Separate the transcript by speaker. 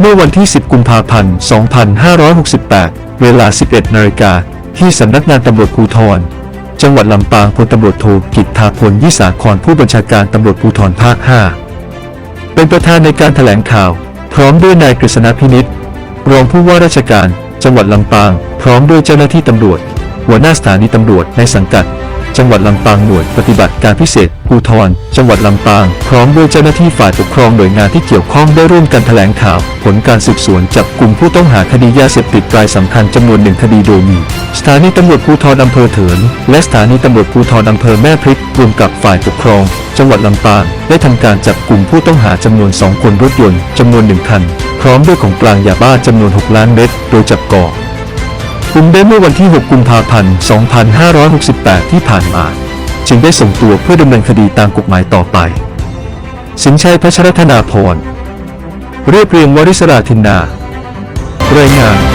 Speaker 1: เมื่อวันที่ 10 กุมภาพันธ์ 2568 เวลา 11 นาฬิกา ที่สำนักงานตำรวจภูธร จังหวัดลำปางพลตำรวจโทกิตทาพลยิสาครผู้บัญชาการตำรวจภูธรภาค 5 เป็นประธานในการแถลงข่าว พร้อมด้วยนายกฤษณพินิษรองผู้ว่าราชการ จังหวัดลำปาง พร้อมด้วยเจ้าหน้าที่ตำรวจ หัวหน้าสถานีตำรวจในสังกัด จังหวัดลำปางหน่วยปฏิบัติการพิเศษภูธรจังหวัดลำปาง พร้อมด้วยเจ้าหน้าที่ฝ่ายปกครองหน่วยงานที่เกี่ยวข้องได้ร่วมกันแถลงข่าว ผลการสืบสวนจับกลุ่มผู้ต้องหาคดียาเสพติดรายสำคัญจำนวนหนึ่งคดีโดยมีสถานีตำรวจภูธรอำเภอเถิน และสถานีตำรวจภูธรอำเภอแม่พริกรวมกับฝ่ายปกครอง จังหวัดลำปางได้ทำการจับกลุ่มผู้ต้องหาจำนวน 2 คนรถยนต์จำนวนหนึ่งคัน พร้อมด้วยของกลางยาบ้าจำนวน 6 ล้านเม็ดโดยจับก่อ คุมได้เมื่อวันที่ 6 กุมภาพันธ์ 2568 ที่ผ่านมา จึงได้ส่งตัวเพื่อดำเนินคดีตามกฎหมายต่อไป สินชัยพัชรธนาพร เรียบเรียงวริศราธินนา รายงาน